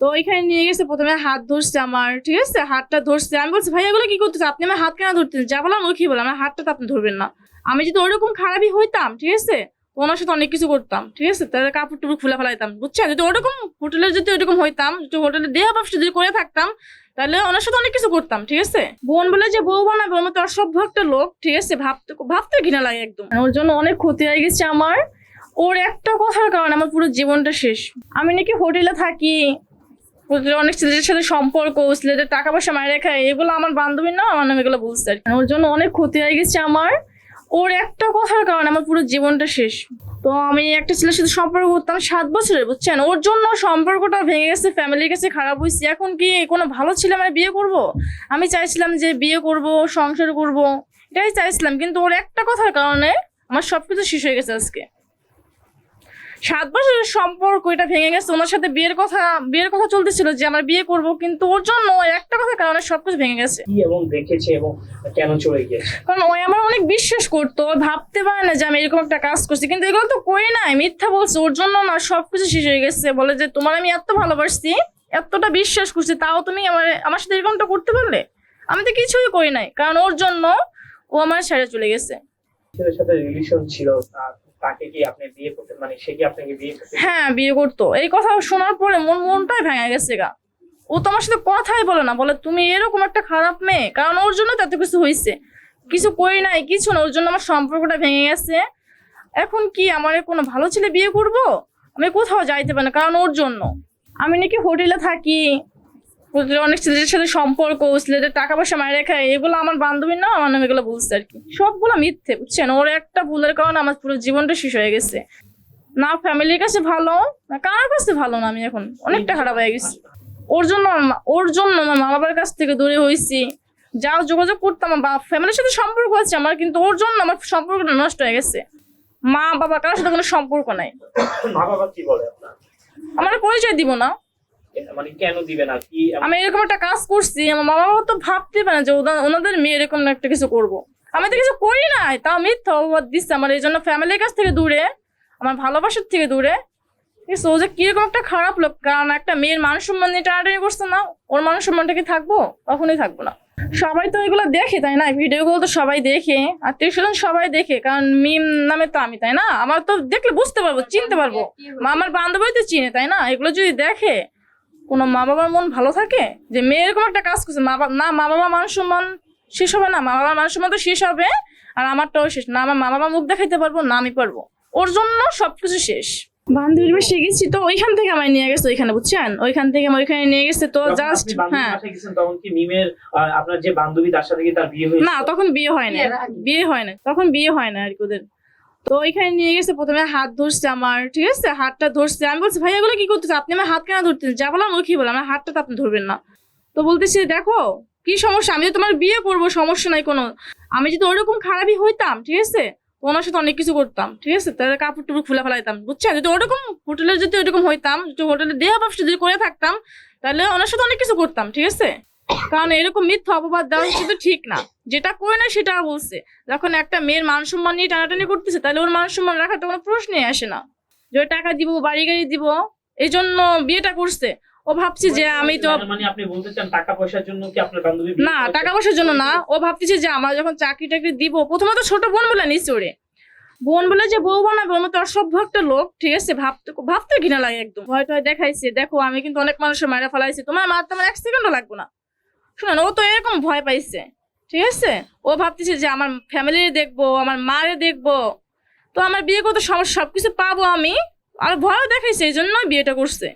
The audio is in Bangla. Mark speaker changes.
Speaker 1: তো এখানে নিয়ে গেছে প্রথমে হাত ধরছে আমার, ঠিক আছে? হাতটা ধরছে। আমি বলছি ভাই এগুলো কি করতেছে? আপনি আমার হাত কেন ধরতেন যা বললাম, ওই কি বললাম? আমার হাতটা তো আপনি ধরবেন না। আমি যদি ওরকম খারাপই হইতাম, ঠিক আছে? ওনার সাথে অনেক কিছু করতাম, ঠিক আছে? তাদের কাপড় টুপড় খুলে ফেলাইতাম, বুঝছেন? যদি ওরকম হোটেলে যদি ওরকম হইতাম, যদি হোটেলে দেহ ব্যবসা যদি করে থাকতাম, তাহলে ওনার সাথে অনেক কিছু করতাম, ঠিক আছে? বোন বলে যে, বউ বানাবে? ওর মতো অসভ্য একটা লোক, ঠিক আছে? ভাবতে ভাবতে ঘৃণা লাগে একদম। ওর জন্য অনেক ক্ষতি হয়ে গেছে আমার। ওর একটা কথার কারণে আমার পুরো জীবনটা শেষ। আমি নাকি হোটেলে থাকি অনেক ছেলেদের সাথে সম্পর্ক ছেলেদের টাকা পয়সা মায়ের খায় এগুলো আমার বান্ধবী না, আমার নাম এগুলো বলছে আর ওর জন্য অনেক ক্ষতি হয়ে গেছে আমার। ওর একটা কথার কারণে আমার পুরো জীবনটা শেষ। তো আমি একটা ছেলের সাথে সম্পর্ক করতাম সাত বছরের, বুঝছেন? ওর জন্য সম্পর্কটা ভেঙে গেছে, ফ্যামিলির কাছে খারাপ হয়েছে। এখন কি কোনো ভালো ছেলে আমার বিয়ে করব? আমি চাইছিলাম যে বিয়ে করব, সংসার করব, এটাই চাইছিলাম। কিন্তু ওর একটা কথার কারণে আমার সব কিছু শেষ হয়ে গেছে আজকে। সাত বছরের সম্পর্ক এটা ভেঙে গেছে। ওনার সাথে বিয়ের কথা বিয়ের কথা চলতেছিল যে আমার বিয়ে করব কিন্তু ওর জন্য একটা কথা কারণে সবকিছু ভেঙে গেছে।
Speaker 2: এবং দেখেছে এবং কেন চলে গিয়েছে?
Speaker 1: কারণ ওই আমার অনেক বিশ্বাস করতো ভাবতে পারে না যে আমি এরকম একটা কাজ করছি কিন্তু এগুলো তো করি নাই মিথ্যা বলছে ওর জন্য না সবকিছু শেষ হয়ে গেছে। বলে যে তোমার আমি এত ভালোবাসছি এতটা বিশ্বাস করছি তাও তুমি আমার আমার সাথে এরকমটা করতে পারলে? আমি তো কিছুই করি নাই কারণ ওর জন্য ও আমার ছেড়ে চলে গেছে।
Speaker 2: ছেলের সাথে রিলেশন ছিল মানে
Speaker 1: হ্যাঁ বিয়ে করতো। এই কথা শোনার পরে মন, মনটাই ভেঙে গেছে গা। ও তো আমার সাথে কথাই বলে না। বলে, তুমি এরকম একটা খারাপ মেয়ে। কারণ ওর জন্য তো কিছু হয়েছে কিছু করি নাই, কিছু না। ওর জন্য আমার সম্পর্কটা ভেঙে গেছে। এখন কি আমার কোনো ভালো ছেলে বিয়ে করব? আমি কোথাও যাইতে পারি না, কারণ ওর জন্য। আমি নাকি হোটেলে থাকি। অনেক ছেলেদের সাথে সম্পর্ক ছেলেদের টাকা পয়সা মায়ের খায় এগুলো আমার বান্ধবী না আমার নাম এগুলো বলছে আর কি। সবগুলো মিথ্যে বুঝছেন? ওর একটা ভুলের কারণে আমার পুরো জীবনটা শেষ হয়ে গেছে। না ফ্যামিলির কাছে ভালো না কার কাছে ভালো না আমি এখন। অনেকটা খারাপ হয়ে গেছি। ওর জন্য আমার- ওর জন্য আমার মা বাবার কাছ থেকে দূরে হয়েছি। যা যোগাযোগ করতাম বা ফ্যামিলির সাথে সম্পর্ক আছে আমার কিন্তু ওর জন্য আমার সম্পর্কটা নষ্ট হয়ে গেছে। মা বাবা কারোর সাথে কোনো সম্পর্ক নাই।
Speaker 2: মা বাবা কি বলে আপনার?
Speaker 1: আমার পরিচয় দিব না।
Speaker 2: মানে কেন দিবে না কি?
Speaker 1: আমি এরকম একটা কাজ করছি আমার মা বাবা তো ভাবতে পারে না যে ওনাদের মেয়ে এরকম একটা কিছু করব। আমি তো কিছু করি নাই তা মিথ্যা অপবাদ দিচ্ছে। আমার এই জন্য ফ্যামিলির কাছ থেকে দূরে আমার ভালোবাসার থেকে দূরে। ঠিক আছে ও যে কীরকম একটা খারাপ লোক কারণ একটা মেয়ের মান সম্মান নিয়ে টানাটানি করছে না ওর মান সম্মানটা কি থাকব? কখনোই থাকব না। সবাই তো এগুলো দেখে তাই না? ভিডিওগুলো তো সবাই দেখে আত্মীয় স্বজন সবাই দেখে কারণ মিম নামে তো আমি তাই না? আমার তো দেখলে বুঝতে পারব চিনতে পারব। মা আমার বান্ধবী তো চিনে তাই না? এগুলো যদি দেখে কোনো মা বাবার মন ভালো থাকে? যে মেয়ে এরকম একটা কাজ করছে মা বাবা না মা বাবা মান সম্মান শেষ হবে না মা বাবার মান সম্মান তো শেষ হবে আর আমারটাও শেষ না আমার মা বাবা মুখ দেখাইতে পারব না আমি পারব। ওর জন্য সবকিছু শেষ। বান্ধবীর বাসে গেছি তো ওইখান থেকে আমায় নিয়ে গেছে ওইখানে বুঝছেন? ওইখান থেকে আমার ওইখানে নিয়ে গেছে তো জাস্ট হ্যাঁ।
Speaker 2: তখন কি মিমের আপনার যে বান্ধবী তার সাথে কি তার বিয়ে হয়েছে?
Speaker 1: না তখন বিয়ে হয় না বিয়ে হয় না তখন বিয়ে হয় না আর কি ওদের। তো ওইখানে নিয়ে গেছে প্রথমে হাত ধরছে আমার, ঠিক আছে? হাতটা ধরছে। আমি বলছি ভাই এগুলো কি করতেছে? আপনি আমার হাত কেন ধরতেন যা বললাম ওই কি বললাম আমার হাতটা তো আপনি ধরবেন না। তো বলতেছি, দেখো, কি সমস্যা? আমি তো তোমার বিয়ে করব, সমস্যা নাই কোনো। আমি যদি ওরকম খারাপই হইতাম, ঠিক আছে? ওনার সাথে অনেক কিছু করতাম, ঠিক আছে? তাদের কাপড় টুপড় খুলে ফেলাইতাম বুঝছেন যদি ওরকম হোটেলে যদি ওরকম হইতাম, যদি হোটেলে দেহ ব্যবসা যদি করে থাকতাম, তাহলে ওনার সাথে অনেক কিছু করতাম, ঠিক আছে? কারণ এরকম মিথ্যা অপবাদ দেওয়া কিন্তু ঠিক না। যেটা করে না সেটা বলছে। যখন একটা মেয়ের মান সম্মান নিয়ে টানাটানি করতেছে তাহলে ওর মান সম্মান রাখার তো কোনো প্রশ্নই আসে না। যে ওই টাকা দিব বাড়ি গাড়ি দিব এই জন্য বিয়েটা করছে। ও ভাবছে যে আমি তো
Speaker 2: মানে- মানে আপনি বলতে চান টাকা পয়সার জন্য কি আপনার বান্ধবী
Speaker 1: না টাকা পয়সার জন্য না। ও ভাবতেছে যে আমরা যখন চাকরি টাকরি দিব প্রথমত ছোট বোন বলে নিচ্ছে ওরে। বোন বলে যে বউ বানাবে ওর মতো অসভ্য একটা লোক ঠিক আছে? ভাবতে ভাবতে ঘৃণা লাগে একদম। ভয় টয় দেখাইছে দেখো আমি কিন্তু অনেক মানুষের মারা ফেলাইছি। তোমার মারতে আমার এক সেকেন্ডও লাগবে না। শুনেন, ও তো এরকম ভয় পাইছে, ঠিক আছে? ও ভাবতেছে যে আমার ফ্যামিলি দেখব, আমার মারে দেখব। তো আমার বিয়ে করতে সমস্যা, সবকিছু পাবো আমি। আর ভয়ও দেখাইছে, এই জন্য বিয়েটা করছে।